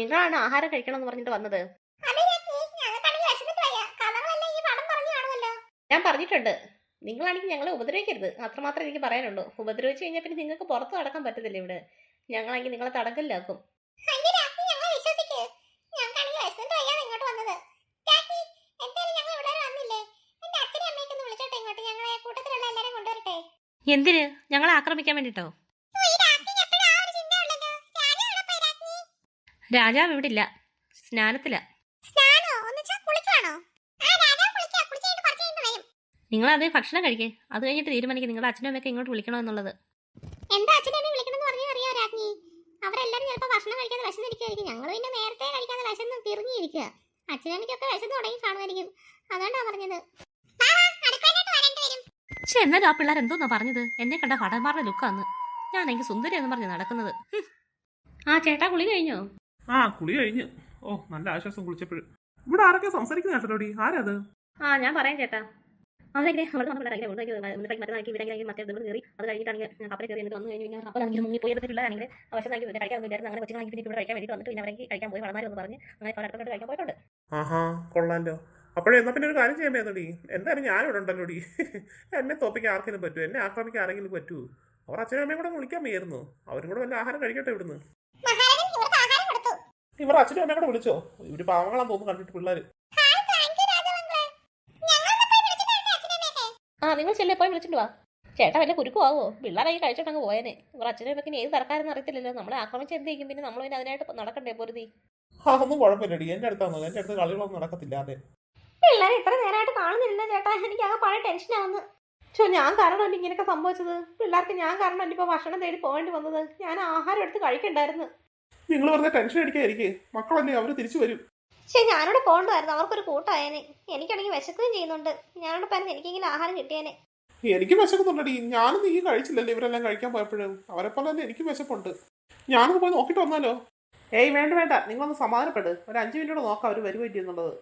നിങ്ങളാണ് ആഹാരം കഴിക്കണമെന്ന് പറഞ്ഞിട്ട് വന്നത്? ഞാൻ പറഞ്ഞിട്ടുണ്ട്. നിങ്ങളാണെങ്കിൽ ഞങ്ങളെ ഉപദ്രവിക്കരുത്. അത്രമാത്രം എനിക്ക് പറയാനുള്ളൂ. ഉപദ്രവിച്ചു കഴിഞ്ഞാൽ പിന്നെ നിങ്ങൾക്ക് പുറത്ത് നടക്കാൻ പറ്റത്തില്ല ഇവിടെ. ഞങ്ങളാണെങ്കിൽ നിങ്ങളെ തടങ്കലിലാക്കും. എന്തിന്? ഞങ്ങളെ ആക്രമിക്കാൻ വേണ്ടിട്ടോ? രാജാവ് ഇവിടെ ഇല്ല സ്നാനത്തില നിങ്ങൾ അത് ഭക്ഷണം കഴിക്കേ. അത് കഴിഞ്ഞിട്ട് തീരുമാനിക്കും. നിങ്ങളുടെ അച്ഛനും അമ്മയൊക്കെ ഇങ്ങോട്ട് വിളിക്കണോ എന്നുള്ളത്. എന്താ അച്ഛനെ വിളിക്കണമെന്ന് പറഞ്ഞു അറിയോ രാജ്ഞി? അവരെല്ലാരും ചിലപ്പോൾ ഭക്ഷണം കഴിക്കാതെ വിശന്നിരിക്കുമായിരിക്കും ഞങ്ങൾ പിന്നെ നേരത്തെ കഴിക്കാതെ വിശന്ന് തിരിഞ്ഞിരിക്കുക അച്ഛനമ്മയ്ക്കൊക്കെ വിശന്ന് തുടങ്ങി കാണുമായിരിക്കും. അതുകൊണ്ടാ പറഞ്ഞത്. പക്ഷെ എന്നാലും ആ പിള്ളേർ എന്തോന്നാ പറഞ്ഞത്? എന്നെ കണ്ട ഭടന്മാരുടെ ലുക്കാന്ന്. ഞാൻ എനിക്ക് സുന്ദരി എന്ന് പറഞ്ഞ് നടക്കുന്നത്. ആ ചേട്ടാ കുളി കഴിഞ്ഞോ? ആ കുളി കഴിഞ്ഞ്. ഓ നല്ല ആശ്വാസം കുളിച്ചപ്പോഴും ഇവിടെ ആരൊക്കെ സംസാരിക്കുന്ന കേട്ടോടി ആരത്? ആ ഞാൻ പറയാം ചേട്ടാ. അതെങ്ങനെ അവിടെ വന്ന പിള്ളേരെ മറ്റേ കയറി. അത് കഴിഞ്ഞിട്ടാണെങ്കിൽ കപ്പൽ കയറി എന്നിട്ട് വന്നു കഴിഞ്ഞ് പിന്നെ കപ്പലാണെങ്കിൽ മുങ്ങി പോയത് പിള്ളേരാണെങ്കിൽ അവശം നാക്കി കഴിക്കാൻ ഒന്നുമില്ലായിരുന്നു. അങ്ങനെ കൊച്ചുങ്ങളാക്കി പിന്നെ ഇവിടെ കഴിക്കാൻ വേണ്ടി വന്നിട്ട് പിന്നെ കഴിക്കാൻ പോയി. വളമാരെന്ന് പറഞ്ഞ് അങ്ങനെ പല അടുത്തോട്ട് കഴിക്കാൻ പോയിട്ടുണ്ട്. ആഹാ കൊള്ളാലോ. അപ്പോഴേ എന്നാ പിന്നെ ഒരു കാര്യം ചെയ്യാൻ എന്തായാലും ഞാനിവിടെ ഉണ്ടല്ലോടി. എന്നെ തോപ്പിക്കാൻ ആർക്കെങ്കിലും പറ്റൂ എന്നെ ആക്രമിക്കാൻ ആരെങ്കിലും പറ്റൂ അവർ അച്ഛനും അമ്മയും കൂടെ വിളിക്കാൻ വയ്യായിരുന്നു. അവരും കൂടെ വല്ല ആഹാരം കഴിക്കട്ടെ ഇവിടുന്ന്. ഇവർ അച്ഛനും അമ്മയും കൂടെ വിളിച്ചോ? ഇവർ പാവങ്ങളാന്ന് തോന്നുന്നു കണ്ടിട്ട് പിള്ളേര്. ആ നിങ്ങൾ ചെല്ലേ പോയി വിളിച്ചിട്ട് വാ. ചേട്ടാ വല്ല കുരുക്കുമാവോ പിള്ളേരായി കഴിച്ചിട്ടങ്ങ് പോയനെ. ഇവർ അച്ഛനും അമ്മയ്ക്ക് ഇനി ഏത് തരക്കാരെന്ന് അറിയത്തില്ലല്ലോ. നമ്മളെ ആക്രമിച്ച് എന്ത് ചെയ്യും? പിന്നെ നമ്മൾ പിന്നെ അതിനായിട്ട് നടക്കണ്ടേ പൊരുതി? ആ ഒന്നും കുഴപ്പമില്ലടി. എന്റെ അടുത്താന്ന്? എന്റെ അടുത്ത് കളികളൊന്നും നടക്കത്തില്ല അതെ. പിള്ളേരെ ഇത്ര നേരമായിട്ട് കാണുന്നില്ല ചേട്ടാ. എനിക്ക് ആകെ പഴയ ടെൻഷനാവുന്നു ചോ ഞാൻ കാരണമല്ല ഇങ്ങനെയൊക്കെ സംഭവിച്ചത്. പിള്ളേർക്ക് ഞാൻ കാരണമല്ല ഇപ്പോൾ ഭക്ഷണം തേടി പോകേണ്ടി വന്നത്. ഞാൻ ആഹാരം എടുത്ത് കഴിക്കണ്ടായിരുന്നു. നിങ്ങൾ വെറുതെ ടെൻഷൻ അടിക്കാതിരിക്കേ. മക്കളല്ലേ അവർ തിരിച്ചു വരും. പക്ഷേ ഞാനിവിടെ പോകണ്ടായിരുന്നു. അവർക്കൊരു കൂട്ടായേനെ. എനിക്കാണെങ്കിൽ വിശക്കുകയും ചെയ്യുന്നുണ്ട്. ഞാനിവിടെ പറഞ്ഞ് എനിക്കെങ്കിലും ആഹാരം കിട്ടിയേനെ. എനിക്ക് വിശക്കുന്നുണ്ടടി. ഞാനും നീ കഴിച്ചില്ലല്ലോ ഇവരെല്ലാം കഴിക്കാൻ പോയപ്പോഴും. അവരെ പോലെ തന്നെ എനിക്ക് വിശപ്പുണ്ട്. ഞാനൊന്ന് പോയി നോക്കിട്ട് വന്നാലോ? ഏയ് വേണ്ട വേണ്ട. നിങ്ങളൊന്ന് സമാധാനപ്പെട്. ഒരു അഞ്ചു മിനിറ്റോടെ നോക്കാം അവർ വരുമോ എന്നുള്ളത്.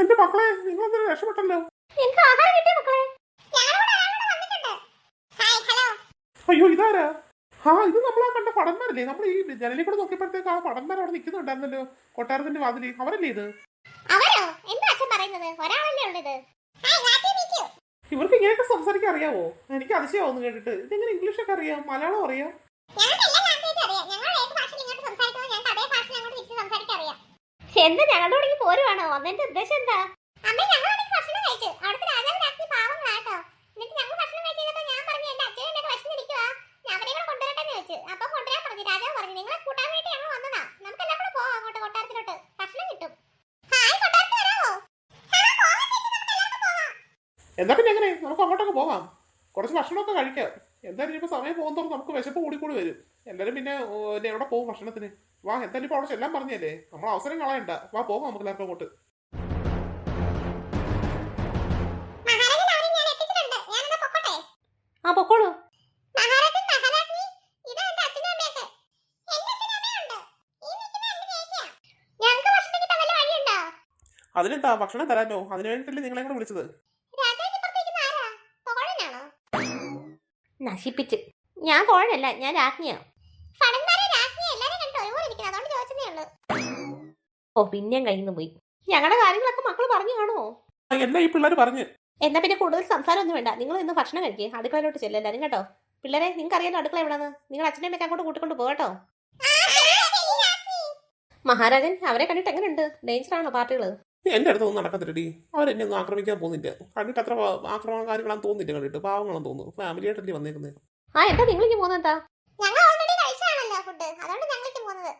എന്റെ മക്കളെ നിങ്ങളൊന്നും രക്ഷപ്പെട്ടല്ലോ അയ്യോ ഇതാരാ? ആ ഇത് നമ്മളാ കണ്ട പടന്മാരല്ലേ നമ്മൾ ഈ ജനലിൽ കൂടെ നോക്കിയപ്പോഴത്തേക്ക് ആ പടന്മാർ അവിടെ നിൽക്കുന്നുണ്ടായിരുന്നല്ലോ. കൊട്ടാരത്തിന്റെ വാതിലി. അവരല്ലേ ഇത്? അവരോ? എന്താ അച്ഛൻ പറയുന്നത്? ഒരാളല്ലേ ഉള്ളത്. Hi happy meet you. ഇവർക്ക് ഇങ്ങനെയൊക്കെ സംസാരിക്കാൻ അറിയാവോ? എനിക്ക് അതിശയമാവുന്നു കേട്ടിട്ട്. ഇതെങ്ങനെ ഇംഗ്ലീഷൊക്കെ അറിയാം? മലയാളം അറിയാം? ഞങ്ങൾക്ക് എല്ലാ ലാംഗ്വേജും അറിയാം. ഞങ്ങൾ ഏത് ഭാഷയിൽ ഇങ്ങോട്ട് സംസാരിക്കുന്നത് ഞങ്ങൾക്ക് അതേ ഭാഷയിൽ അങ്ങോട്ട് തിരിച്ച് സംസാരിക്കാൻ അറിയാം. എന്താ ഞങ്ങളുടെ പോരുവാണോ? വന്നതിന്റെ ഉദ്ദേശം എന്താ? അമ്മ ഞങ്ങളാണെങ്കിൽ ഭക്ഷണം കഴിച്ചു. അവിടുത്തെ രാജാവ് രാജ്ഞി പാവങ്ങളാട്ടോ എന്നിട്ട് ഞങ്ങൾ ഭക്ഷണം കഴിച്ച് കഴിഞ്ഞപ്പോൾ ഞാൻ പറഞ്ഞു എന്റെ അച്ഛനും എന്നെ വിശന്നിരിക്കുവാ ഞാൻ അവരെ കൂടെ കൊണ്ടുവരട്ടെ എന്ന് ചോദിച്ചു അപ്പൊ കൊണ്ടുവരാൻ പറഞ്ഞു രാജാവ് പറഞ്ഞു നിങ്ങളെ കൂട്ടാൻ വേണ്ടി ഞങ്ങൾ വന്നതാ നമുക്ക് എല്ലാം കൂടെ പോവാം അങ്ങോട്ട് കൊട്ടാരത്തിലോട്ട് ഭക്ഷണം കിട്ടും ഹായ് കൊട്ടാരത്തിൽ വരാമോ ഹാ, പോവാം ചേച്ചി, നമുക്ക് എല്ലാവർക്കും പോവാം. എന്നാ പിന്നെ എങ്ങനെ പോകാം കുറച്ച് ഭക്ഷണമൊക്കെ കഴിക്കാം. എന്തായാലും ഇപ്പോൾ സമയം പോകുന്നതോറും നമുക്ക് വിശപ്പ് കൂടിക്കൂടി വരും. എല്ലാവരും പിന്നെ പിന്നെ എവിടെ പോകും ഭക്ഷണത്തിന്? വാ എന്തായാലും ഇപ്പോൾ അവിടെ ചെല്ലാൻ പറഞ്ഞല്ലേ? നമ്മൾ അവസരം കളയണ്ട. വാ പോകാം നമുക്ക് എല്ലാവർക്കും അങ്ങോട്ട്. ആ പൊക്കോളൂ. അതിനെന്താ? ഭക്ഷണം തരാനോ? അതിനു വേണ്ടിയിട്ടല്ലേ നിങ്ങളെ കൂടെ വിളിച്ചത്? നശിപ്പിച്ച്. ഞാൻ കോഴല്ല ഞാൻ രാജ്ഞിയാ. ഭടന്മാരെ രാജ്ഞി എല്ലാരും കണ്ടോ ഒരുപോലെ ഇരിക്കുന്നത് അതുകൊണ്ട് ഉള്ളൂ. ഓ പിന്നെയും കയ്യിൽ നിന്ന് പോയി. ഞങ്ങളുടെ കാര്യങ്ങളൊക്കെ മക്കൾ പറഞ്ഞു കാണുമോ എല്ലാം ഈ പിള്ളേർ പറഞ്ഞു. എന്നാ പിന്നെ കൂടുതൽ സംസാരം ഒന്നും വേണ്ട. നിങ്ങൾ ഇന്ന് ഭക്ഷണം കഴിക്കേ. അടുക്കളയിലോട്ട് ചെല്ലും എല്ലാവരും കേട്ടോ? പിള്ളേരെ നിങ്ങൾക്ക് അറിയാലോ അടുക്കള എവിടെ നിങ്ങൾ അച്ഛനെ അമ്മയ്ക്ക് അങ്ങോട്ട് കൂട്ടിക്കൊണ്ട് പോകട്ടോ മഹാരാജൻ അവരെ കണ്ടിട്ട് എങ്ങനെയുണ്ട് ഡേഞ്ചറാണോ ആണോ എന്റെ അടുത്തൊന്നും നടക്കത്തില്ലടി. അവരെന്നെ ഒന്നും ആക്രമിക്കാൻ പോകുന്നില്ല. കണ്ടിട്ട് അത്ര ആക്രമണകാരികളാണ് ആക്രമണകാരികളാന്ന് തോന്നുന്നില്ല കണ്ടിട്ട്. പാവങ്ങളാന്ന് തോന്നുന്നു. ഫാമിലി ആയിട്ടല്ലേ വന്നേക്കുന്നത് ആ എന്താ നിങ്ങളിക്ക് പോകുന്നത് എന്താ? ഞങ്ങൾ ഓൾറെഡി കഴിച്ചതാണല്ലോ ഫുഡ് അതുകൊണ്ട് ഞങ്ങൾക്ക് പോകുന്നത്.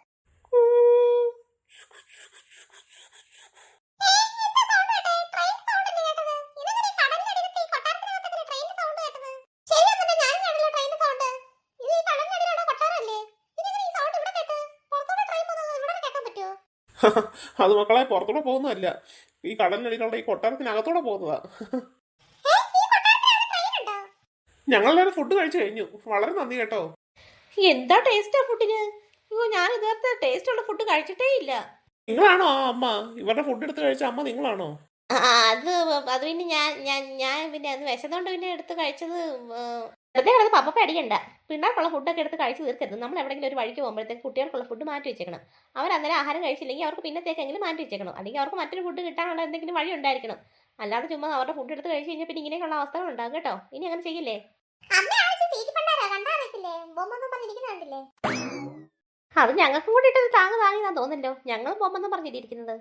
അത് മക്കളെ പുറത്തൂടെ പോകുന്നതല്ല. ഈ കടലിനടിയിലുള്ള ഈ കൊട്ടാരത്തിനകത്തൂടെ പോകുന്നതാ. ഞങ്ങളെല്ലാവരും ഫുഡ് കഴിച്ചു കഴിഞ്ഞു. വളരെ നന്ദി കേട്ടോ. എന്താ ടേസ്റ്റാ ഫുഡിന് അയ്യോ ഞാൻ ഇതുവരെ ടേസ്റ്റ് ഉള്ള ഫുഡ് കഴിച്ചിട്ടേ ഇല്ല. നിങ്ങളാണോ ആ അമ്മ? ഇവരുടെ ഫുഡ് എടുത്ത് കഴിച്ച അമ്മ നിങ്ങളാണോ? അത് അത് പിന്നെ ഞാൻ ഞാൻ ഞാൻ പിന്നെ അന്ന് വിശന്നുകൊണ്ട് പിന്നെ എടുത്ത് കഴിച്ചത് വെറുതെ കിടന്ന് പപ്പ അടിക്കണ്ട. പിള്ളേർക്കുള്ള ഫുഡൊക്കെ എടുത്ത് കഴിച്ച് തീർക്കരുത്. നമ്മൾ എവിടെയെങ്കിലും ഒരു വഴിക്ക് പോകുമ്പോഴത്തേക്ക് കുട്ടികൾക്കുള്ള ഫുഡ് മാറ്റി വെച്ചേക്കണം. അവർ അന്നേരം ആഹാരം കഴിച്ചില്ലെങ്കിൽ അവർക്ക് പിന്നത്തേക്കെങ്കിലും മാറ്റി വെച്ചേക്കണം. അല്ലെങ്കിൽ അവർക്ക് മറ്റൊരു ഫുഡ് കിട്ടാനുള്ള എന്തെങ്കിലും വഴി ഉണ്ടായിരിക്കണം. അല്ലാതെ ചുമ്മാ അവരുടെ ഫുഡ് എടുത്ത് കഴിച്ച് കഴിഞ്ഞാൽ പിന്നെ ഇങ്ങനെയുള്ള അവസ്ഥകൾ ഉണ്ടാകും കേട്ടോ. ഇനി അങ്ങനെ ചെയ്യില്ലേ? അത് ഞങ്ങൾക്കും കൂടി ഇട്ടത് താങ്ങ് എന്നാ തോന്നല്ലോ ഞങ്ങൾ പോകുമെന്ന് പറഞ്ഞിരിക്കുന്നത്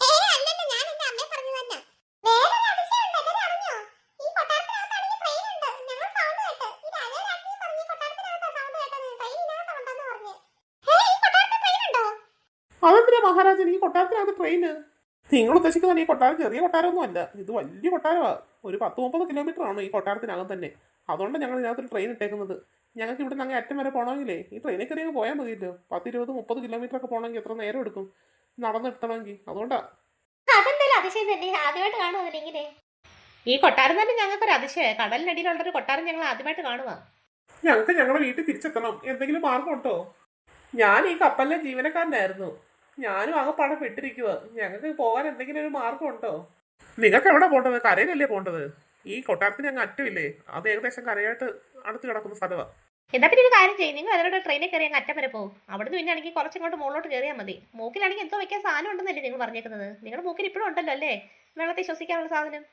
ഏയ് അല്ലല്ല ഞാൻ എന്റെ അമ്മയെ പറഞ്ഞു തന്നെ വേറൊരു അതിശയമുണ്ട് എല്ലാവരും അറിഞ്ഞോ ഈ കൊട്ടാരത്തിനകത്താണെങ്കിൽ ട്രെയിൻ ഉണ്ട് ഞങ്ങൾ സൗണ്ട് കേട്ട് ഈ രാജാരാജ്ഞി പറഞ്ഞ് കൊട്ടാരത്തിനകത്താ സൗണ്ട് കേട്ടത് ട്രെയിനിനകത്ത് ഉണ്ടെന്ന് പറഞ്ഞ് ഏയ് ഈ കൊട്ടാരത്തിൽ ട്രെയിൻ ഉണ്ടോ അതെന്തിനാ മഹാരാജൻ ഈ കൊട്ടാരത്തിലാണ് ട്രെയിന് നിങ്ങൾ ഉദ്ദേശിക്കുന്ന ഈ കൊട്ടാരം ചെറിയ കൊട്ടാരമൊന്നും അല്ല. ഇത് വലിയ കൊട്ടാരമാണ് ഒരു പത്ത് മുപ്പത് കിലോമീറ്റർ ആണ് ഈ കൊട്ടാരത്തിനകം തന്നെ. അതുകൊണ്ട് ഞങ്ങൾ ഇതിനകത്ത് ട്രെയിൻ ഇട്ടേക്കുന്നത്. ഞങ്ങൾക്ക് ഇവിടെ നിന്ന് അറ്റം വരെ പോകണമെങ്കിലേ ഈ ട്രെയിനിൽ കയറി അങ്ങ് പോയാൽ മതിയല്ലോ. പത്ത് ഇരുപത് മുപ്പത് കിലോമീറ്റർ ഒക്കെ പോകണമെങ്കിൽ എത്ര നേരം എടുക്കും? നടന്നെത്തണമെങ്കിൽ അതുകൊണ്ടാ. അതെന്തായാലും അതിശയം തന്നെ. ആദ്യമായിട്ട് ഈ കൊട്ടാരം തന്നെ ഞങ്ങൾക്ക് ഞങ്ങൾക്കൊരു അതിശയം കടലിനടിയിലുള്ളൊരു കൊട്ടാരം ഞങ്ങൾ ആദ്യമായിട്ട് കാണുക ഞങ്ങൾക്ക് ഞങ്ങളുടെ വീട്ടിൽ തിരിച്ചെത്തണം. എന്തെങ്കിലും മാർഗം ഉണ്ടോ? ഞാൻ ഈ കപ്പലിലെ ജീവനക്കാരനായിരുന്നു. ഞാനും ആകെപ്പാടെ പെട്ടിരിക്കുക ഞങ്ങൾക്ക് പോകാൻ എന്തെങ്കിലും ഒരു മാർഗം ഉണ്ടോ നിങ്ങൾക്ക് എവിടെ പോകേണ്ടത് കരയിലല്ലേ പോകേണ്ടത് ഈ കൊട്ടാരത്തിന് അങ്ങ് അറ്റമില്ലേ? അത് ഏകദേശം കരയായിട്ട് അടുത്ത് കിടക്കുന്ന സ്ഥലമാണ് എന്താ പിന്നെ ഒരു കാര്യം ചെയ്യും. നിങ്ങൾ അതിലൂടെ ട്രെയിനിൽ കയറി അങ്ങ് അറ്റം വരെ പോകും അവിടുന്ന് പിന്നെ ആണെങ്കിൽ കുറച്ചിങ്ങോട്ട് മുകളിലോട്ട് കയറിയാൽ മതി. മൂക്കിലാണെങ്കിൽ എന്തോ വെക്കാൻ സാധനം ഉണ്ടെന്നല്ലേ നിങ്ങൾ പറഞ്ഞേക്കുന്നത്? നിങ്ങളുടെ മൂക്കിൽ ഇപ്പോഴും ഉണ്ടല്ലോ അല്ലേ? വെള്ളത്തിൽ ശ്വസിക്കാനുള്ള സാധനം.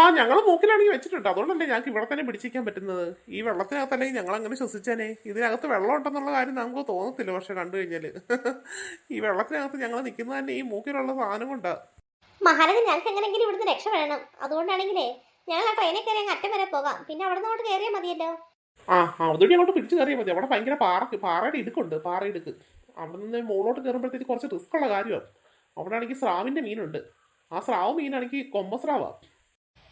ആ ഞങ്ങൾ മൂക്കിലാണെങ്കിൽ വെച്ചിട്ടുണ്ട്. അതുകൊണ്ടല്ലേ ഞങ്ങൾക്ക് ഇവിടെ തന്നെ പിടിച്ചിരിക്കാൻ പറ്റുന്നത്. ഈ വെള്ളത്തിനകത്തല്ലേ ഞങ്ങൾ അങ്ങനെ ശ്വസിച്ചേനെ. ഇതിനകത്ത് വെള്ളം ഉണ്ടെന്നുള്ള കാര്യം നമുക്ക് തോന്നത്തില്ല പക്ഷെ കണ്ടു കഴിഞ്ഞാൽ ഈ വെള്ളത്തിനകത്ത് ഞങ്ങൾ നിൽക്കുന്നത് തന്നെ ഈ മൂക്കിലുള്ള സാധനം കൊണ്ടാ. മഹാരാജ ഞങ്ങൾക്ക് എങ്ങനെയെങ്കിലും ഇവിടുന്ന് രക്ഷ വേണം. അതുകൊണ്ടാണെങ്കിലേ ഞങ്ങൾ ആ ട്രെയിനിൽ കയറി അങ്ങ് അറ്റം വരെ പോകാം. പിന്നെ അവിടെ നിന്ന് അങ്ങോട്ട് കയറിയാൽ മതിയല്ലോ. ആ അതുകൊണ്ട് അങ്ങോട്ട് പിടിച്ചു കയറിയാൽ മതി. അവിടെ ഭയങ്കര പാറക്ക് പാറയുടെ ഇടുക്കുണ്ട് പാറ ഇടുക്ക്. അവിടെ നിന്ന് മുകളിലോട്ട് കയറുമ്പോഴത്തേക്ക് കുറച്ച് റിസ്ക് ഉള്ള കാര്യമാണ്. അവിടെ ആണെങ്കിൽ സ്രാവിന്റെ മീനുണ്ട്. ആ സ്രാവ് മീനാണെങ്കിൽ കൊമ്പസ്രാവാ.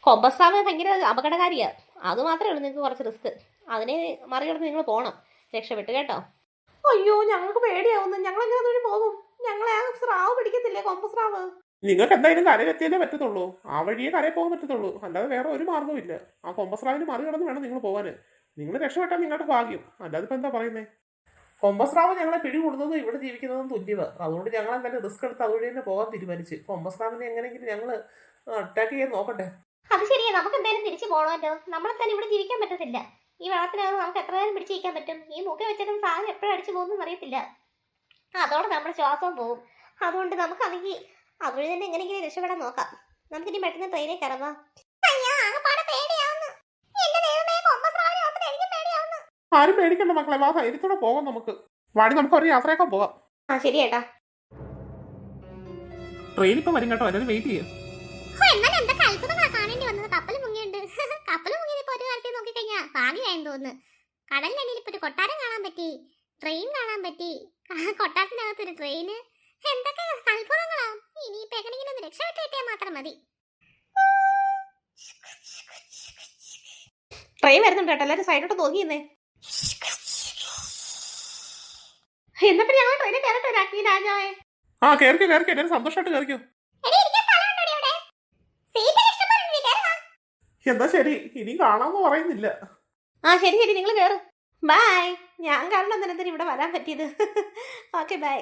കൊമ്പസ്രാവ് ഭയങ്കര അപകടകാരിയാ. അത് മാത്രമേ ഉള്ളൂ നിങ്ങൾക്ക് കുറച്ച് റിസ്ക്. അതിനെ മറികടന്ന് നിങ്ങൾ പോകണം രക്ഷപ്പെട്ട് കേട്ടോ. അയ്യോ ഞങ്ങൾക്ക് പേടിയാവുന്നു. ഞങ്ങൾ എങ്ങനെ തൊഴിൽ പോകും? ഞങ്ങളെ ആ സ്രാവ് പിടിക്കത്തില്ലേ കൊമ്പസ്രാവ് നിങ്ങൾക്ക് എന്തായാലും കരയിലെത്തിയാലേ പറ്റത്തുള്ളൂ. ആ വഴിയെ കരയിൽ പോകാൻ പറ്റത്തുള്ളൂ. അല്ലാതെ വേറെ ഒരു മാർഗവും ഇല്ല. ആ കൊമ്പസ്രാവിന് മറികടന്ന് വേണം നിങ്ങൾ പോകാൻ നിങ്ങൾ രക്ഷപ്പെട്ടാൽ നിങ്ങളുടെ ഭാഗ്യം. അല്ലാതെ ഇപ്പം എന്താ പറയുന്നേ? കൊമ്പസ്രാവ് ഞങ്ങളെ പിടികൂടുന്നതും ഇവിടെ ജീവിക്കുന്നതും തുല്യവ. അതുകൊണ്ട് ഞങ്ങൾ എന്തായാലും റിസ്ക് എടുത്ത് അതുവഴി തന്നെ പോകാൻ തീരുമാനിച്ച്. കൊമ്പസ്രാവിനെ എങ്ങനെയെങ്കിലും ഞങ്ങൾ അറ്റാക്ക് ചെയ്യാൻ നോക്കട്ടെ. അത് ശരിയാ. നമുക്ക് എന്തായാലും തിരിച്ചു പോകണമല്ലോ നമ്മളെ തന്നെ ഇവിടെ ജീവിക്കാൻ പറ്റത്തില്ല. ഈ വെള്ളത്തിനകത്ത് നമുക്ക് എത്ര നേരം പിടിച്ചു നിൽക്കാൻ പറ്റും? ഈ മുഖം വെച്ചിട്ടും സാധനം എപ്പോഴും അടിച്ചു പോകുന്നു അറിയത്തില്ല. അതോടെ നമ്മുടെ ശ്വാസം പോകും അതുകൊണ്ട് നമുക്ക് നമുക്കാണെങ്കിൽ അതുവഴി തന്നെ എങ്ങനെയെങ്കിലും രക്ഷപ്പെടാൻ നോക്കാം. നമുക്ക് ഇനി പെട്ടെന്ന് ട്രെയിനിൽ കയറാം ആരും പേടിക്കണ്ട മക്കളെ. വാ ധൈര്യത്തോടെ പോകാം നമുക്ക്. വാടി നമുക്ക് ഒരു യാത്രയൊക്കെ പോകാം ആ ശരി ഏട്ടാ ട്രെയിൻ ഇപ്പം വരും കേട്ടോ. എല്ലാവരും വെയിറ്റ് ചെയ്യും. നോക്കിക്കഴിഞ്ഞാ ഭാഗ്യമായെന്ന് തോന്നുന്നു. കടലിനടിയിൽ ഇപ്പൊ ഒരു കൊട്ടാരം കാണാൻ പറ്റി. ട്രെയിൻ കാണാൻ പറ്റി. കൊട്ടാരത്തിനകത്തൊരു ട്രെയിൻ ട്രെയിന് എന്തൊക്കെ അത്ഭുതങ്ങളാ. ഇനിയിപ്പൊ എങ്ങനെയെങ്കിലും ഒന്ന് രക്ഷപ്പെട്ട് കിട്ടിയാൽ മാത്രം മതി. ട്രെയിൻ വരുന്നുണ്ട് കേട്ടോ. എല്ലാവരും സൈഡോട്ട് തോന്നിയെന്നേ എന്നിട്ട് പിന്നെ ഞങ്ങൾ ട്രെയിനിൽ കയറട്ടെ രാജ്ഞി രാജാവേ. ആ കയറിക്കോ കയറിക്കോ എല്ലാവരും സന്തോഷമായിട്ട് കയറിക്കോ. എന്താ ശരി? ഇനി കാണാന്ന് പറയുന്നില്ല. ആ ശരി ശരി. നിങ്ങൾ കേറ്. ബൈ ഞാൻ കാരണം തന്നെ ഇവിടെ വരാൻ പറ്റിയത്? ഓക്കെ ബൈ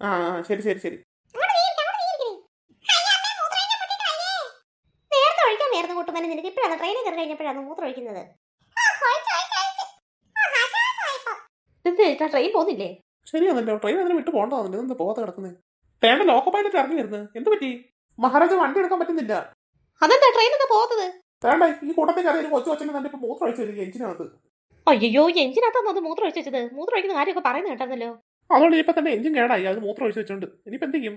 ആ ശരി ശരി ശരി. നേരത്തെ നിനക്ക് ഇപ്പോഴാണ് ട്രെയിനിൽ കയറി കഴിഞ്ഞപ്പോഴാണ് മൂത്രം ഒഴിക്കുന്നത്. ട്രെയിൻ പോകുന്നില്ലേ? ശരിയാണല്ലോ ട്രെയിൻ അതിന് വിട്ട് പോകണ്ടതാണല്ലോ എന്താ പോകാതെ കിടക്കുന്നത് തേണ്ട ലോക്കോ പൈലറ്റ് ഇറങ്ങി വരുന്നത് എന്ത് പറ്റി? മഹാരാജ വണ്ടി എടുക്കാൻ പറ്റുന്നില്ല. അതെന്താ ട്രെയിൻ എന്താ പോകുന്നത് തേണ്ട ഈ കൂട്ടത്തിൽ കയറി ഒരു കൊച്ചു കൊച്ചിനെ തന്നെ ഇപ്പൊ മൂത്രം ഒഴിച്ചു വരും എഞ്ചിനകത്ത്. അയ്യോ എഞ്ചിനകത്താന്ന് അത് മൂത്രം ഒഴിച്ചു വെച്ചത്? മൂത്രം ഒഴിക്കുന്ന കാര്യമൊക്കെ പറയുന്നത് കേട്ടാന്നല്ലോ അതുകൊണ്ട് ഇപ്പൊ തന്നെ എഞ്ചിൻ കേടായി അത് മൂത്രം ഒഴിച്ചു വെച്ചോണ്ട്. ഇനിയിപ്പോ എന്ത് ചെയ്യും?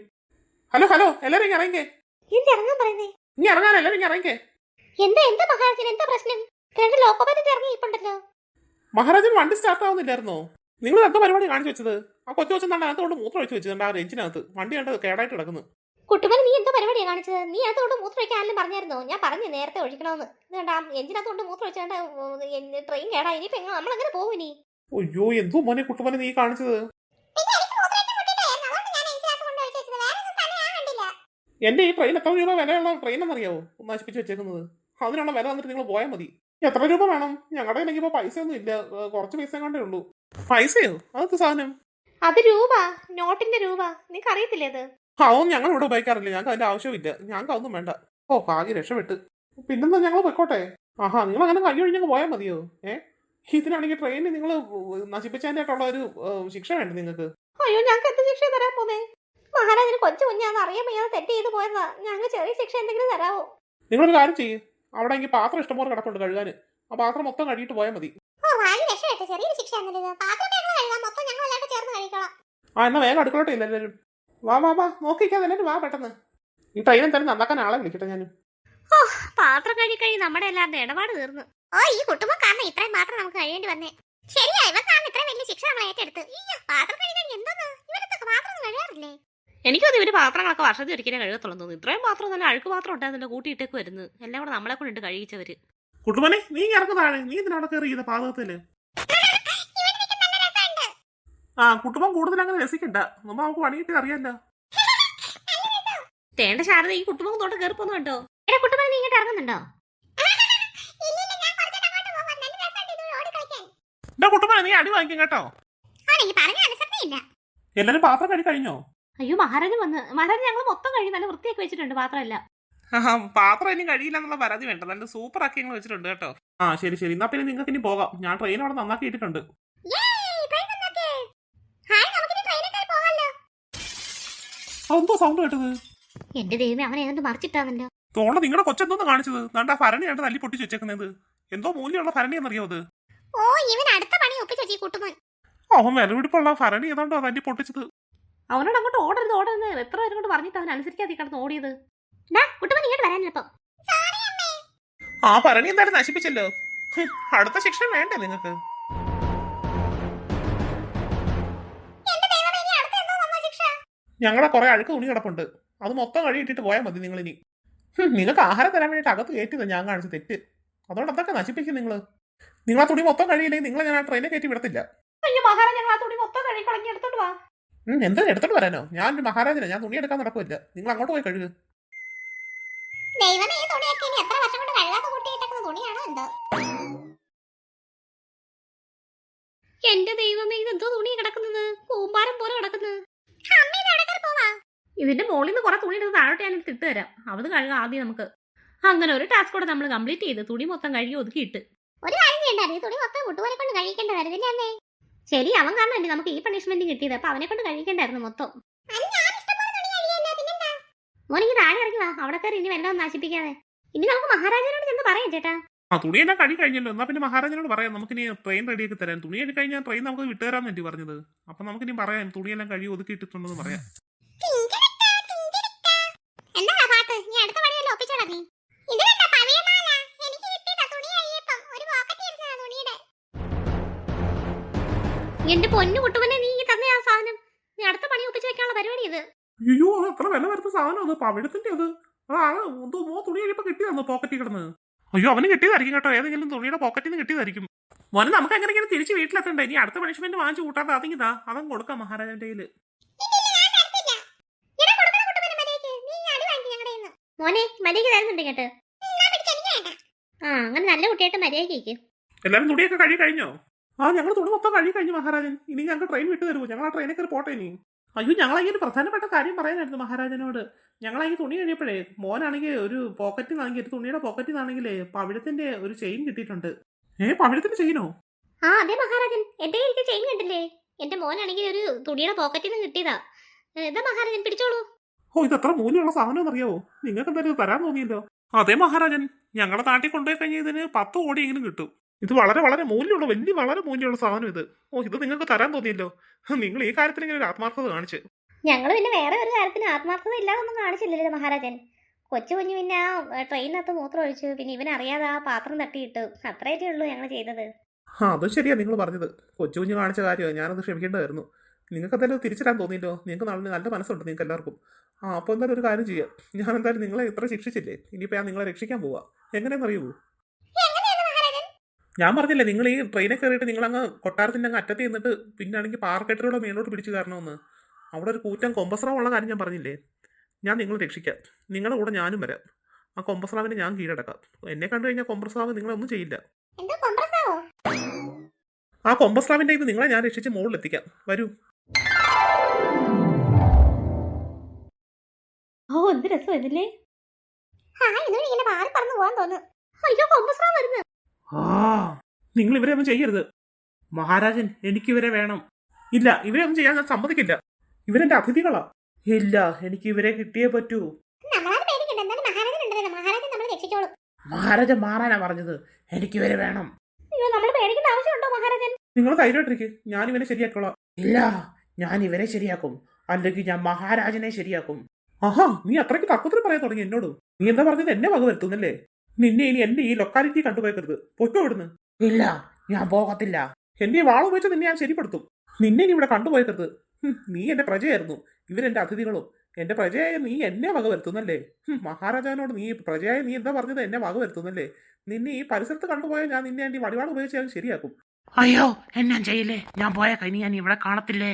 ഹലോ ഹലോ എല്ലാരും ഇറങ്ങേ ഇറങ്ങിക്കേ. എന്ത് ഇറങ്ങാൻ പറയുന്നേ? ഇനി ഇറങ്ങാൻ എല്ലാരും ഇറങ്ങേ ഇറങ്ങിക്കേ. എന്താ എന്താ മഹാരാജൻ എന്താ പ്രശ്നം? രണ്ട് ലോക്കോ പറ്റിട്ട് ഇറങ്ങി ഇപ്പുണ്ടല്ലോ മഹാരാജൻ വണ്ടി സ്റ്റാർട്ട് ആവുന്നില്ലായിരുന്നോ? നിങ്ങൾ എന്താ പരിപാടി കാണിച്ചു വെച്ചത്? ആ കൊച്ചു കൊച്ചെന്താണ് അതുകൊണ്ട് മൂത്രം ഒഴിച്ചു വെച്ചത് ആ എഞ്ചിനകത്ത്. വണ്ടി കണ്ട് കേടായിട്ട് കിടക്കുന്നു. കുട്ടുമല നീ എന്താ പരിപാടിയാണ് കാണിച്ചത്? നീ അതുകൊണ്ട് മൂത്രം ആരെങ്കിലും പറഞ്ഞായിരുന്നോ? ഞാൻ പറഞ്ഞു നേരത്തെ ഒഴിക്കണമെന്ന്. ഇതുകൊണ്ട് ആ എഞ്ചിനകത്തോണ്ട് മൂത്രം ഒഴിച്ചാണ്ട് ട്രെയിൻ കേടാ. ഇനിയിപ്പോ നമ്മളെങ്ങനെ പോകും ഇനി? അയ്യോ എന്തോ മോനെ കുട്ടുമല നീ കാണിച്ചത്. എന്റെ ഈ ട്രെയിൻ എത്ര രൂപ വിലയുള്ള ട്രെയിൻ എന്നറിയാവോ നശിപ്പിച്ച് വെച്ചേക്കുന്നത്. അതിനുള്ള വില തന്നിട്ട് നിങ്ങൾ പോയാൽ മതി. എത്ര രൂപ വേണം? ഞങ്ങളുടെ എനിക്ക് ഇപ്പൊ പൈസ ഒന്നും ഇല്ല കുറച്ച് പൈസ കണ്ടേ ഉള്ളൂ. പൈസയോ? അതൊക്കെ സാധനം? അത് രൂപ. നോട്ടിന്റെ രൂപ. നിനക്ക് അറിയത്തില്ലേ അത്? അതൊന്നും ഞങ്ങൾ ഇവിടെ ഉപയോഗിക്കാറില്ല. ഞങ്ങൾക്ക് അതിന്റെ ആവശ്യമില്ല. ഞങ്ങൾക്ക് അതൊന്നും വേണ്ട. ഓ ഭാഗ്യ രക്ഷപ്പെട്ട്. പിന്നെന്താ ഞങ്ങൾ പൊയ്ക്കോട്ടെ? ആഹാ നിങ്ങൾ അങ്ങനെ കഴിഞ്ഞു കഴിഞ്ഞാൽ പോയാൽ മതിയോ? ഏ? ഇതിനാണെങ്കിൽ ട്രെയിനിൽ നിങ്ങൾ നശിപ്പിച്ചതിനായിട്ടുള്ള ഒരു ഏഹ്, ശിക്ഷ വേണ്ട നിങ്ങൾക്ക്? അയ്യോ ഞങ്ങൾക്ക് എന്ത് ശിക്ഷ തരാൻ പോന്നേ? മഹാരാജന് കൊച്ചു കുഞ്ഞാന്ന് അറിയാൻ വയ്യാതെ തെറ്റ് ചെയ്ത് പോയതാ. ഞങ്ങൾക്ക് ചെറിയ ശിക്ഷ എന്തെങ്കിലും തരാവോ? നിങ്ങളൊരു കാര്യം ചെയ്യ്. അവിടെ എങ്കിൽ പാത്രം ഇഷ്ടംപോലെ കിടപ്പുണ്ട് കഴുകാൻ. ആ പാത്രം മൊത്തം കഴുകിയിട്ട് പോയാൽ മതി. ഞങ്ങൾ ഞങ്ങൾ ആ എന്നാ വേഗം അടുക്കളോട്ട് ഇല്ല എല്ലാവരും. വാ വാ വാ നോക്കിക്കാൻ തന്നെ വാ പെട്ടെന്ന്. ഈ ട്രെയിൻ എന്തായാലും നന്നാക്കാൻ ആളെ വിളിക്കട്ടെ ഞാൻ പാത്രം കഴുകി കഴിഞ്ഞ് നമ്മുടെ എല്ലാവരുടെ ഇടപാട് തീർന്നു. ഓ ഈ കുട്ടുമ്പോ കാരണം ഇത്രയും മാത്രം നമുക്ക് കഴിയേണ്ടി വന്നേ. ശരിയാ ഇവൻ കാരണം ഇത്രയും വലിയ ശിക്ഷ നമ്മൾ ഏറ്റെടുത്ത്. പാത്രം കഴുകാൻ എന്തോന്ന്? ഇവരത്തൊക്കെ പാത്രം കഴിയാറില്ലേ എനിക്കൊന്നും ഇവർ പാത്രങ്ങളൊക്കെ വർഷത്തിൽ ഒരിക്കലും കഴുകത്തുള്ളൂ തോന്നുന്നു. ഇത്രയും മാത്രം തന്നെ അഴുക്ക് പാത്രം ഉണ്ടായിരുന്നല്ലോ കൂട്ടിയിട്ടേക്ക് വരുന്നു എല്ലാം കൂടെ നമ്മളെ കൊണ്ട് കഴുകിച്ചവര്. കുട്ടുമനെ നീ ഇറങ്ങുന്നതാണ് നീ ഇതിനവിടെ കയറി ചെയ്ത ആ കുട്ടുമ്പം കൂടുതൽ അങ്ങനെ രസിക്കണ്ട. നമ്മ നമുക്ക് പണി കിട്ടി അറിയാലോ തേണ്ട ശാരദ ഈ കുട്ടുമ്പം തോട്ട് കയറി കേട്ടോ എടാ കുട്ടുമ്പം നീ ഇങ്ങോട്ട് ഇറങ്ങുന്നുണ്ടോ? കുട്ടുമനെ നീ അടി വാങ്ങിക്കും കേട്ടോ. എല്ലാരും പാത്രം കഴുകി കഴിഞ്ഞോ? അയ്യോ മഹാരാജ് വന്ന് മഹാരാജ് ഞങ്ങൾ മൊത്തം കഴിയും നല്ല വൃത്തിയാക്കി വെച്ചിട്ടുണ്ട് പാത്രമല്ല. പാത്രം ഇനി കഴിയില്ല എന്നുള്ള പരാതി വേണ്ട. നല്ല സൂപ്പർ ആക്കി ഞങ്ങൾ വെച്ചിട്ടുണ്ട് കേട്ടോ. ആ ശരി ശരി. എന്നാ പിന്നെ നിങ്ങൾക്ക് ഇനി പോകാം. ഞാൻ ട്രെയിൻ അവിടെ നന്നാക്കി ഇട്ടിട്ടുണ്ട് അതെന്തോ സൗണ്ട് കേട്ടത്? എന്റെ ദൈവമേ അവൻ ഏതാണ്ട് മറിച്ചിട്ടാണല്ലോ. തോണ നിങ്ങളുടെ കൊച്ചെന്തോന്ന് കാണിച്ചത്? ദാണ്ട ഫരണിയാണ് തല്ലി പൊട്ടിച്ച് വെച്ചേക്കുന്നത് എന്തോ മൂല്യമുള്ള ഫരണിയെന്നറിയോ അത് ഓ ഇവൻ അടുത്ത പണി ഒപ്പിച്ചു വെച്ചു കുട്ടുമോൻ. അവൻ വിലപിടിപ്പുള്ള ഫരണി ഏതാണ്ടോ തല്ലി പൊട്ടിച്ചത്. അവനോട് അങ്ങോട്ട് ഓടരുത് ഓടരുത് എത്ര പേരും കൊണ്ട് പറഞ്ഞിട്ട് അവൻ അനുസരിക്കാതെ കിടന്ന് ഓടിയത്? ഡാ ഇങ്ങോട്ട് അമ്മേ ആ ഭരണി എന്തായാലും നശിപ്പിച്ചല്ലോ. അടുത്ത ശിക്ഷ വേണ്ടേ നിങ്ങൾക്ക് ഞങ്ങളുടെ കുറെ അഴുക്ക് തുണി കിടപ്പുണ്ട്. അത് മൊത്തം കഴിയിട്ടിട്ട് പോയാൽ മതി നിങ്ങൾ ഇനി നിങ്ങൾക്ക് ആഹാരം തരാൻ വേണ്ടിയിട്ട് അകത്ത് കയറ്റിയത് ഞാൻ കാണിച്ച തെറ്റ്. അതുകൊണ്ട് അതൊക്കെ നശിപ്പിക്കും നിങ്ങൾ നിങ്ങൾ ആ തുണി മൊത്തം കഴിയില്ലെങ്കിൽ നിങ്ങളെ ഞാൻ ആ ട്രെയിനിൽ കയറ്റി വിടത്തില്ല. അയ്യോ മഹാരാജൻ ഞങ്ങൾ ആ തുണി മൊത്തം കഴുകി കളഞ്ഞ് എടുത്തോണ്ട് വാ. എന്താ എടുത്തോണ്ട് വരാനോ? ഞാൻ ഒരു മഹാരാജന ഞാൻ തുണി എടുക്കാൻ നടക്കില്ല നിങ്ങൾ അങ്ങോട്ട് പോയി കഴുകുക ദൈവമേ ഈ തുണിയൊക്കെ ഇനി എത്ര വർഷം കൊണ്ട് കഴുകാത്ത കുട്ടിയിട്ടേക്കുന്ന തുണിയാണോ എന്തോ? എന്റെ ദൈവമേ ഇതെന്തോ തുണി കിടക്കുന്നത്? കൂമ്പാരം പോലെ കിടക്കുന്നത്. ഇതിന്റെ മുകളിൽ നിന്ന് കുറെ തുണി എടുത്ത് താഴോട്ട് ഞാൻ ഇട്ട് തരാം അത് കഴുകാം ആദ്യം നമുക്ക്. അങ്ങനെ ഒരു ടാസ്ക് കൂടെ നമ്മൾ കംപ്ലീറ്റ് ചെയ്ത് തുണി മൊത്തം കഴുകി ഒതുക്കി ഇട്ട്. ഒരു കാര്യം ചെയ്യണ്ടായിരുന്നു. ഈ തുണി മൊത്തം കുട്ടുപോലെ കൊണ്ട് കഴിക്കേണ്ട വരുന്നില്ല അമ്മേ? ശരി അവൻ കാരണം നമുക്ക് ഈ പണിഷ്മെന്റ് കിട്ടിയത്. അപ്പൊ അവനെ കൊണ്ട് കഴിക്കണ്ടായിരുന്നു മൊത്തം. മോനിക്ക് താഴെ ഇറങ്ങി വാ. അവിടെ കയറി ഇനി വല്ലതും നശിപ്പിക്കാതെ. ഇനി നമുക്ക് മഹാരാജനോട് ചെന്ന് പറയാം ചേട്ടാ. ആ തുണിയെല്ലാം കഴി കഴിഞ്ഞല്ലോ എന്നാ പിന്നെ മഹാരാജനോട് പറയാം നമുക്കിനി ട്രെയിൻ റെഡിയാക്കി തരാൻ തുണി കഴി കഴിഞ്ഞാൽ ട്രെയിൻ നമുക്ക് വിട്ടുതരാന്ന് വേണ്ടി പറഞ്ഞത്. അപ്പൊ നമുക്കിനി പറയാം തുണിയെല്ലാം കഴി ഒതുക്കി ഇട്ടിട്ടുണ്ടെന്ന് പറയാം എന്റെ പൊന്നു കുട്ടുവനെ നീ തന്ന ആ സാധനം. നീ അടുത്ത പണി ഒപ്പിച്ച് വെക്കാനുള്ള പരിപാടി ഇത്. അയ്യോ അത് അത്ര വില വരുന്ന സാധനം അത്? പവിഴത്തിന്റെ അത്. അതാണ് തുണി കഴിയപ്പോ കിട്ടിയതാണോ പോക്കറ്റിൽ കിടന്ന്? അയ്യോ അവന് കിട്ടിയതായിരിക്കും കേട്ടോ. ഏതെങ്കിലും തുണിയുടെ പോക്കറ്റിൽ നിന്ന് കിട്ടിയതായിരിക്കും. മോനെ നമുക്ക് ഇങ്ങനെ തിരിച്ച് വീട്ടിലെത്തണ്ടേ? ഇനി അടുത്ത പണിഷ്മെന്റ് വാങ്ങിച്ചു കൂട്ടാതെ അതിങ്ങിതാ. അവൻ കൊടുക്കാം മഹാരാജന്റെ കയ്യിൽ മോനെ മര്യാദയ്ക്ക് തരുന്നുണ്ട് കേട്ടോ. ആ അങ്ങനെ നല്ല കുട്ടിയായിട്ട് മര്യാദയ്ക്ക് എല്ലാരും തുണിയൊക്കെ കഴി കഴിഞ്ഞോ? ആ ഞങ്ങൾ തുണി മൊത്തം കഴി കഴിഞ്ഞു മഹാരാജൻ. ഇനി ഞങ്ങൾക്ക് ട്രെയിൻ വിട്ടു തരുമോ ഞങ്ങൾ ആ ട്രെയിനിൽ കയറി പോട്ടെ ഇനി. അയ്യോ ഞങ്ങളങ്ങനെ പ്രധാനപ്പെട്ട കാര്യം പറയാനായിരുന്നു മഹാരാജനോട്. ഞങ്ങളങ്ങനെ തുണി കഴിയപ്പോഴേ മോനാണെങ്കിൽ ഒരു പോക്കറ്റിൽ നിന്നാണെങ്കിൽ ഒരു തുണിയുടെ പോക്കറ്റിൽ നിന്നാണെങ്കിലേ പവിഴത്തിന്റെ ഒരു ചെയിൻ കിട്ടിയിട്ടുണ്ട്. ഏ പവിഴത്തിന്റെ ചെയിനോ ആ അതെ മഹാരാജൻ. എന്റെ കയ്യിൽ ചെയിൻ കണ്ടില്ലേ? എന്റെ മോനാണെങ്കിൽ ഒരു തുണിയുടെ പോക്കറ്റിൽ നിന്ന് കിട്ടിയതാ. എന്താ മഹാരാജൻ പിടിച്ചോളൂ. ഓ ഇത് എത്ര മൂല്യമുള്ള സാധനം അറിയാവോ നിങ്ങൾക്ക് എന്തായാലും തരാൻ തോന്നിയല്ലോ. അതെ മഹാരാജൻ ഞങ്ങളെ നാട്ടിൽ കൊണ്ടുപോയി കഴിഞ്ഞാൽ ഇതിന് പത്ത് കോടിയെങ്കിലും കിട്ടും. ഇത് വളരെ വളരെ മൂല്യമുള്ള വലിയ വളരെ മൂല്യമുള്ള സാധനം ഇത്. ഓ ഇത് നിങ്ങൾക്ക് തരാൻ തോന്നിയല്ലോ. നിങ്ങൾ ഈ കാര്യത്തിൽ ഇങ്ങനെ ഒരു ആത്മാർത്ഥത കാണിച്ച്. ഞങ്ങൾ പിന്നെ വേറെ ഒരു കാര്യത്തിന് ആത്മാർത്ഥത ഇല്ലാതൊന്നും കാണിച്ചില്ലല്ലോ മഹാരാജൻ. കൊച്ചു കുഞ്ഞു പിന്നെ ആ ട്രെയിനകത്ത് മൂത്രം ഒഴിച്ചു പിന്നെ ഇവനറിയാതെ ആ പാത്രം തട്ടിയിട്ടു അത്രയൊക്കെ ഉള്ളൂ ഞങ്ങൾ ചെയ്തത്. ആ അത് ശരിയാ നിങ്ങൾ പറഞ്ഞത്. കൊച്ചു കുഞ്ഞു കാണിച്ച കാര്യമാണ് ഞാനത് ക്ഷമിക്കേണ്ടതായിരുന്നു. നിങ്ങൾക്ക് എന്തായാലും തിരിച്ചിടാൻ തോന്നിയില്ലോ? നിങ്ങൾക്ക് നല്ല നല്ല മനസ്സുണ്ട് നിങ്ങൾക്ക് എല്ലാവർക്കും. ആ അപ്പോൾ എന്തായാലും ഒരു കാര്യം ചെയ്യാം. ഞാൻ എന്തായാലും നിങ്ങളെ ഇത്ര ശിക്ഷിച്ചില്ലേ? ഇനിയിപ്പോൾ ഞാൻ നിങ്ങളെ രക്ഷിക്കാൻ പോവാ. എങ്ങനെയെന്ന് അറിയുമോ എങ്ങനെയാണ് മഹാരാജൻ? ഞാൻ പറഞ്ഞില്ലേ നിങ്ങൾ ഈ ട്രെയിനിൽ കയറിയിട്ട് നിങ്ങൾ അങ്ങ് കൊട്ടാരത്തിന്റെ അങ്ങ് അറ്റത്ത് നിന്നിട്ട് പിന്നെ ആണെങ്കിൽ പാറക്കെട്ടിലൂടെ മേലോട്ട് പിടിച്ചു കയറണമെന്ന്. അവിടെ ഒരു കൂറ്റൻ കൊമ്പസ്രാവുള്ള കാര്യം ഞാൻ പറഞ്ഞില്ലേ? ഞാൻ നിങ്ങളെ രക്ഷിക്കാം. നിങ്ങളുടെ കൂടെ ഞാനും വരാം. ആ കൊമ്പസ്രാവിനെ ഞാൻ കീഴടക്കാം. എന്നെ കണ്ടു കഴിഞ്ഞാൽ കൊമ്പസ്രാവ് നിങ്ങളെ ഒന്നും ചെയ്യില്ല? ആ കൊമ്പസ്രാവിന്റെ ഇത് നിങ്ങളെ ഞാൻ രക്ഷിച്ച് മുകളിലെത്തിക്കാം. വരൂ. ഓ എന്ത് രസം ഇതില്ലേ ആ, ഇതുവഴി ഇങ്ങനെ മാറി പറന്ന് പോവാൻ തോന്നുന്നു. അയ്യോ കൊമ്പസ്രാവ് വരുന്നു. ആ നിങ്ങൾ ഇവരെ ഒന്നും ചെയ്യരുത്. മഹാരാജൻ എനിക്ക് ഇവരെ വേണം. ഇല്ല ഇവരെ ഒന്നും ചെയ്യാൻ ഞാൻ സമ്മതിക്കില്ല. ഇവരെന്റെ അതിഥികളാ. ഇല്ല എനിക്ക് ഇവരെ കിട്ടിയേ പറ്റൂ. മഹാരാജൻ മാറാനാ പറഞ്ഞത്. എനിക്ക് ഇവരെ വേണം നിങ്ങൾ ധൈര്യമായിട്ടിരിക്കും. ഞാൻ ഇവരെ ശരിയാക്കോളാം. ഇല്ല ഞാൻ ഇവരെ ശരിയാക്കും. അല്ലെങ്കിൽ ഞാൻ മഹാരാജനെ ശരിയാക്കും. ആഹാ നീ അത്രയ്ക്ക് തർക്കത്തിൽ പറയാൻ തുടങ്ങി എന്നോട്. നീ എന്താ പറഞ്ഞത്? എന്നെ വക വരുത്തുന്നല്ലേ നിന്നെ ഇനി എന്റെ ഈ ലൊക്കാലിറ്റി കണ്ടുപോയക്കരുത്. പൊയ്ക്കോ ഇവിടുന്ന്. ഇല്ല ഞാൻ പോകത്തില്ല. എന്റെ വാൾ വാള ഉപയോഗിച്ച് നിന്നെ ഞാൻ ശരിപ്പെടുത്തും. നിന്നെ ഇനി ഇവിടെ കണ്ടുപോയക്കരുത്. നീ എന്റെ പ്രജയായിരുന്നു. ഇവരെന്റെ അതിഥികളും. എന്റെ പ്രജയായ നീ എന്നെ വക വരുത്തുന്നല്ലേ? മഹാരാജാവിനോട് നീ പ്രജയായ നീ എന്താ പറഞ്ഞത്? എന്നെ വക വരുത്തുന്നല്ലേ? നിന്നെ ഈ പരിസരത്ത് കണ്ടുപോയാൽ ഞാൻ നിന്നെ എന്റെ വടിവാൾ ഉപയോഗിച്ച് ഞാൻ ശരിയാക്കും. അയ്യോ എന്നാ ചെയ്യില്ലേ? ഞാൻ പോയ കനി ഞാൻ ഇവിടെ കാണത്തില്ലേ?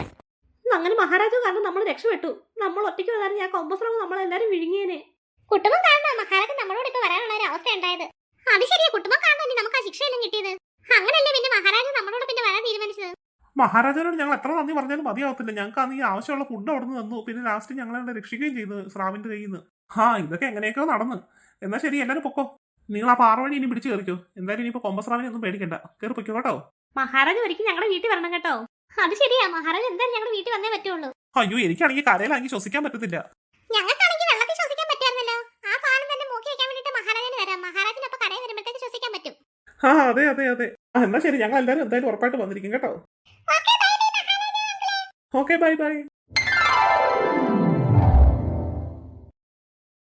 അങ്ങനെ മഹാരാജാവ് കാരണം നമ്മൾ രക്ഷപ്പെട്ടു. നമ്മൾ ഒറ്റയ്ക്ക് വന്നാലും ഞാൻ കൊമ്പസ്രാവ് നമ്മളെല്ലാരും വിഴുങ്ങിയേനെ. കുട്ടുമ്പം കാരണം മഹാരാജൻ നമ്മളോട് ഇപ്പൊ വരാനുള്ള ഒരു അവസ്ഥ ഉണ്ടായത്. അത് ശരിയാ കുട്ടുമ്പം കാരണം ഇനി നമുക്ക് ആ ശിക്ഷയെല്ലാം കിട്ടിയത്. അങ്ങനല്ലേ പിന്നെ മഹാരാജ് നമ്മളോട് പിന്നെ വരാൻ തീരുമാനിച്ചത്? മഹാരാജനോട് ഞങ്ങൾ എത്ര നന്ദി പറഞ്ഞാലും മതിയാവത്തില്ല. ഞങ്ങൾക്ക് അന്ന് ഈ ആവശ്യമുള്ള ഫുഡ് അവിടെ നിന്ന് തന്നു. പിന്നെ ലാസ്റ്റ് ഞങ്ങളെ രക്ഷിക്കുകയും ചെയ്തു സ്രാവിന്റെ കയ്യിൽ നിന്ന്. ആ ഇതൊക്കെ എങ്ങനെയൊക്കെയോ നടന്നു. എന്നാ ശരി എല്ലാവരും പൊക്കോ. നിങ്ങൾ ആ പാറ വഴി ഇനി പിടിച്ചു കയറിക്കോ. എന്തായാലും ഇനിയിപ്പോ കൊമ്പസ്രാവിനെ ഒന്നും പേടിക്കണ്ട. കയറി പൊയ്ക്കോ കേട്ടോ. മഹാരാജ് ഒരിക്കലും ഞങ്ങളുടെ വീട്ടിൽ വരണം കേട്ടോ. അത് ശരിയാ മഹാരാജ് എന്തായാലും ഞങ്ങളുടെ വീട്ടിൽ വന്നേ പറ്റുള്ളൂ. അയ്യോ എനിക്കാണെങ്കിൽ കരയിലാണെങ്കിൽ ശ്വസിക്കാൻ പറ്റത്തില്ല. ഞങ്ങൾക്കാണെങ്കിൽ ആ അതെ അതെ അതെ. ആ എന്നാ ശരി ഞങ്ങൾ എല്ലാവരും എന്തായാലും ഉറപ്പായിട്ട് വന്നിരിക്കും കേട്ടോ. Okay bye bye